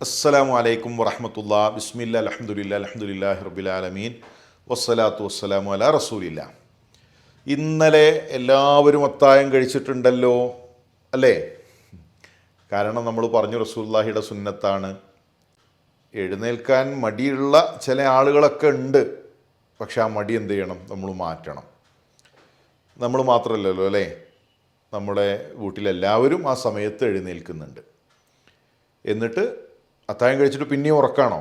അസ്സലാമു അലൈക്കും വറഹമത്തുല്ല ബിസ്മില്ല അലഹമുല്ല അലഹമുല്ലാഹി റബിലാലമീൻ വസ്സലാത്തു വസ്സലാമു അല റസൂലില്ല. ഇന്നലെ എല്ലാവരും അത്തായം കഴിച്ചിട്ടുണ്ടല്ലോ അല്ലേ? കാരണം നമ്മൾ പറഞ്ഞു റസൂല്ലാഹിയുടെ സുന്നത്താണ്. എഴുന്നേൽക്കാൻ മടിയുള്ള ചില ആളുകളൊക്കെ ഉണ്ട്. പക്ഷെ ആ മടി എന്ത് ചെയ്യണം? നമ്മൾ മാറ്റണം. നമ്മൾ മാത്രമല്ലല്ലോ അല്ലേ? നമ്മുടെ വീട്ടിലെല്ലാവരും ആ സമയത്ത് എഴുന്നേൽക്കുന്നുണ്ട്. എന്നിട്ട് അത്താഴം കഴിച്ചിട്ട് പിന്നെയും ഉറക്കാണോ?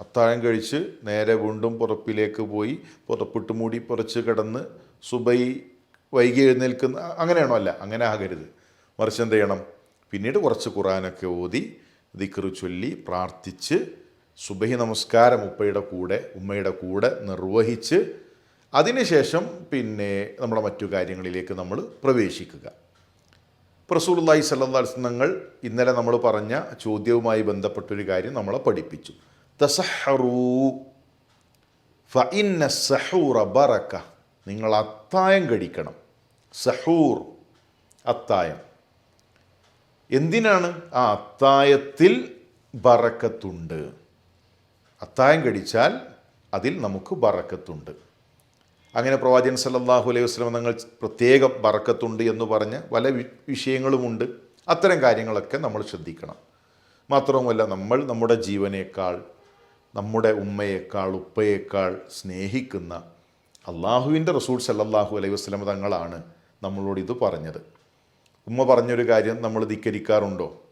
അത്താഴം കഴിച്ച് നേരെ വീണ്ടും പുറപ്പിലേക്ക് പോയി പുറപ്പിട്ട് മൂടി പുറച്ച് കിടന്ന് സുബൈ വൈകി എഴുന്നേൽക്കുന്ന അങ്ങനെയാണോ? അല്ല അങ്ങനെ ആകരുത്. മറിച്ച് എന്ത് ചെയ്യണം? പിന്നീട് കുറച്ച് ഖുറാനൊക്കെ ഓതി ദിക്റ് ചൊല്ലി പ്രാർത്ഥിച്ച് സുബഹി നമസ്കാരം ഉപ്പയുടെ കൂടെ ഉമ്മയുടെ കൂടെ നിർവഹിച്ച് അതിനുശേഷം പിന്നെ നമ്മുടെ മറ്റു കാര്യങ്ങളിലേക്ക് നമ്മൾ പ്രവേശിക്കുക. റസൂലുള്ളാഹി സല്ലല്ലാഹു അലൈഹി ഇന്നലെ നമ്മൾ പറഞ്ഞ ചോദ്യവുമായി ബന്ധപ്പെട്ടൊരു കാര്യം നമ്മളെ പഠിപ്പിച്ചു. തസഹറൂ ഫഇന്ന സഹൂറ ബറക്ക. നിങ്ങൾ അത്തായം കഴിക്കണം. സഹൂർ അത്തായം. എന്തിനാണ്? ആ അത്തായത്തിൽ ബറക്കത്തുണ്ട്. അത്തായം കഴിച്ചാൽ അതിൽ നമുക്ക് ബറക്കത്തുണ്ട്. അങ്ങനെ പ്രവാചകൻ സല്ലാഹു അലൈഹി വസ്ലം തങ്ങൾ പ്രത്യേകം ബറക്കത്തുണ്ട് എന്ന് പറഞ്ഞ് പല വിഷയങ്ങളുമുണ്ട്. അത്തരം കാര്യങ്ങളൊക്കെ നമ്മൾ ശ്രദ്ധിക്കണം. മാത്രവുമല്ല നമ്മൾ നമ്മുടെ ജീവനേക്കാൾ നമ്മുടെ ഉമ്മയേക്കാൾ ഉപ്പയേക്കാൾ സ്നേഹിക്കുന്ന അള്ളാഹുവിന്റെ റസൂൾ സല്ലാഹു അലൈഹി വസ്ലം തങ്ങളാണ് നമ്മളോട് ഇത് പറഞ്ഞത്. ഉമ്മ പറഞ്ഞൊരു കാര്യം നമ്മൾ ധിക്കരിക്കാറുണ്ടോ?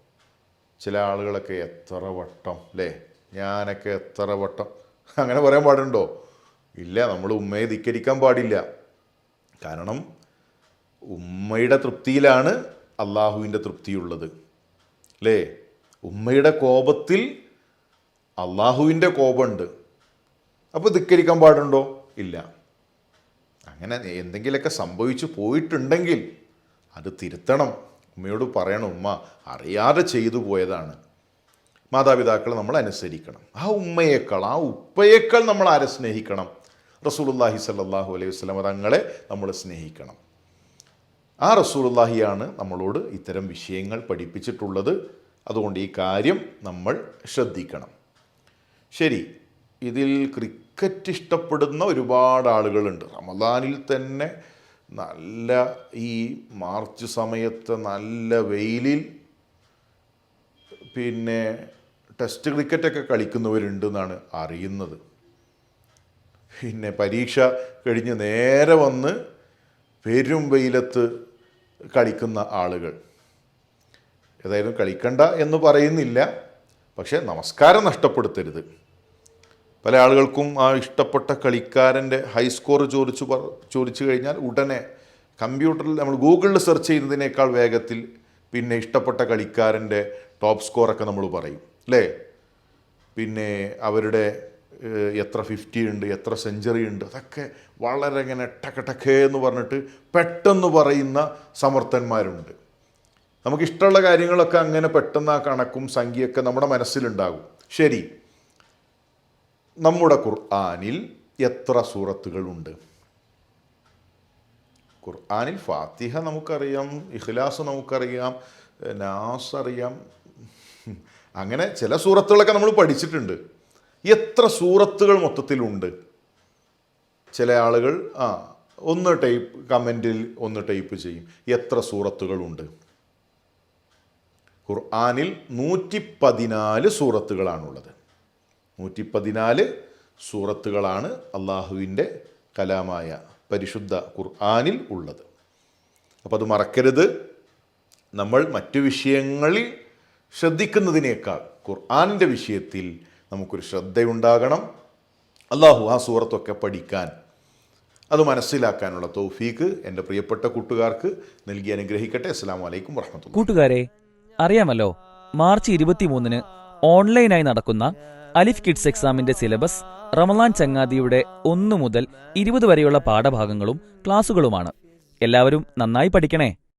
ചില ആളുകളൊക്കെ എത്ര വട്ടം അല്ലേ ഞാനൊക്കെ എത്ര വട്ടം? അങ്ങനെ പറയാൻ പാടുണ്ടോ? ഇല്ല നമ്മൾ ഉമ്മയെ ധിക്കരിക്കാൻ പാടില്ല. കാരണം ഉമ്മയുടെ തൃപ്തിയിലാണ് അള്ളാഹുവിന്റെ തൃപ്തിയുള്ളത്. അല്ലേ ഉമ്മയുടെ കോപത്തിൽ അള്ളാഹുവിന്റെ കോപമുണ്ട്. അപ്പോൾ ധിക്കരിക്കാൻ പാടുണ്ടോ? ഇല്ല. അങ്ങനെ എന്തെങ്കിലുമൊക്കെ സംഭവിച്ചു പോയിട്ടുണ്ടെങ്കിൽ അത് തിരുത്തണം. ഉമ്മയോട് പറയണം ഉമ്മ അറിയാതെ ചെയ്തു പോയതാണ്. മാതാപിതാക്കളെ നമ്മൾ അനുസരിക്കണം. ആ ഉമ്മയേക്കാൾ ആ ഉപ്പയേക്കാൾ നമ്മൾ ആരെ സ്നേഹിക്കണം? റസൂലുള്ളാഹി സല്ലല്ലാഹു അലൈഹി വസല്ലം തങ്ങളെ നമ്മൾ സ്നേഹിക്കണം. ആ റസൂലുള്ളാഹിയാണ് നമ്മളോട് ഇത്തരം വിഷയങ്ങൾ പഠിപ്പിച്ചിട്ടുള്ളത്. അതുകൊണ്ട് ഈ കാര്യം നമ്മൾ ശ്രദ്ധിക്കണം. ശരി ഇതിൽ ക്രിക്കറ്റ് ഇഷ്ടപ്പെടുന്ന ഒരുപാട് ആളുകളുണ്ട്. റമദാനിൽ തന്നെ നല്ല ഈ മാർച്ച് സമയത്ത് നല്ല വെയിലിൽ പിന്നെ ടെസ്റ്റ് ക്രിക്കറ്റൊക്കെ കളിക്കുന്നവരുണ്ടെന്നാണ് അറിയുന്നത്. പിന്നെ പരീക്ഷ കഴിഞ്ഞ് നേരെ വന്ന് പെരും വെയിലത്ത് കളിക്കുന്ന ആളുകൾ. ഏതായാലും കളിക്കണ്ട എന്ന് പറയുന്നില്ല. പക്ഷേ നമസ്കാരം നഷ്ടപ്പെടുത്തരുത്. പല ആളുകൾക്കും ആ ഇഷ്ടപ്പെട്ട കളിക്കാരന്റെ ഹൈ സ്കോർ ചോദിച്ചു പറ ചോദിച്ചു കഴിഞ്ഞാൽ ഉടനെ കമ്പ്യൂട്ടറിൽ നമ്മൾ ഗൂഗിളിൽ സെർച്ച് ചെയ്യുന്നതിനേക്കാൾ വേഗത്തിൽ പിന്നെ ഇഷ്ടപ്പെട്ട കളിക്കാരന്റെ ടോപ്പ് സ്കോറൊക്കെ നമ്മൾ പറയും അല്ലേ? പിന്നെ അവരുടെ എത്ര ഫിഫ്റ്റി ഉണ്ട് എത്ര സെഞ്ചറി ഉണ്ട് അതൊക്കെ വളരെ ഇങ്ങനെ ടക്ക എന്ന് പറഞ്ഞിട്ട് പെട്ടെന്ന് പറയുന്ന സമർത്ഥന്മാരുണ്ട്. നമുക്കിഷ്ടമുള്ള കാര്യങ്ങളൊക്കെ അങ്ങനെ പെട്ടെന്ന് ആ കണക്കും സംഖ്യയൊക്കെ നമ്മുടെ മനസ്സിലുണ്ടാകും. ശരി. നമ്മുടെ ഖുർആാനിൽ എത്ര സൂറത്തുകളുണ്ട്? ഖുർആാനിൽ ഫാത്തിഹ നമുക്കറിയാം ഇഖ്ലാസ് നമുക്കറിയാം നാസ് അറിയാം. അങ്ങനെ ചില സൂറത്തുകളൊക്കെ നമ്മൾ പഠിച്ചിട്ടുണ്ട്. എത്ര സൂറത്തുകൾ മൊത്തത്തിലുണ്ട്? ചില ആളുകൾ ആ ഒന്ന് ടൈപ്പ് കമന്റിൽ ഒന്ന് ടൈപ്പ് ചെയ്യും. എത്ര സൂറത്തുകളുണ്ട്? ഖുർആാനിൽ നൂറ്റി പതിനാല് സൂറത്തുകളാണുള്ളത്. നൂറ്റി പതിനാല് സൂറത്തുകളാണ് അള്ളാഹുവിന്റെ കലാമായ പരിശുദ്ധ ഖുർആാനിൽ ഉള്ളത്. അപ്പോൾ അത് മറക്കരുത്. നമ്മൾ മറ്റു വിഷയങ്ങളിൽ ശ്രദ്ധിക്കുന്നതിനേക്കാൾ ഖുർആാനിന്റെ വിഷയത്തിൽ നമുക്കൊരു ശ്രദ്ധയുണ്ടാകണം. അള്ളാഹു ആ സൂറത്തൊക്കെ പഠിക്കാൻ അത് മനസ്സിലാക്കാനുള്ള തൗഫീക്ക് എന്റെ പ്രിയപ്പെട്ട കൂട്ടുകാർക്ക് നൽകി അനുഗ്രഹിക്കട്ടെ. അസ്സാം വലൈക്കും വർഹമത്തു കൂട്ടുകാരെ അറിയാമല്ലോ മാർച്ച് ഇരുപത്തിമൂന്നിന് ഓൺലൈനായി നടക്കുന്ന അലിഫ് കിഡ്സ് എക്സാമിന്റെ സിലബസ് റമലാൻ ചങ്ങാതിയുടെ ഒന്നു മുതൽ ഇരുപത് വരെയുള്ള പാഠഭാഗങ്ങളും ക്ലാസുകളുമാണ് എല്ലാവരും നന്നായി പഠിക്കണേ.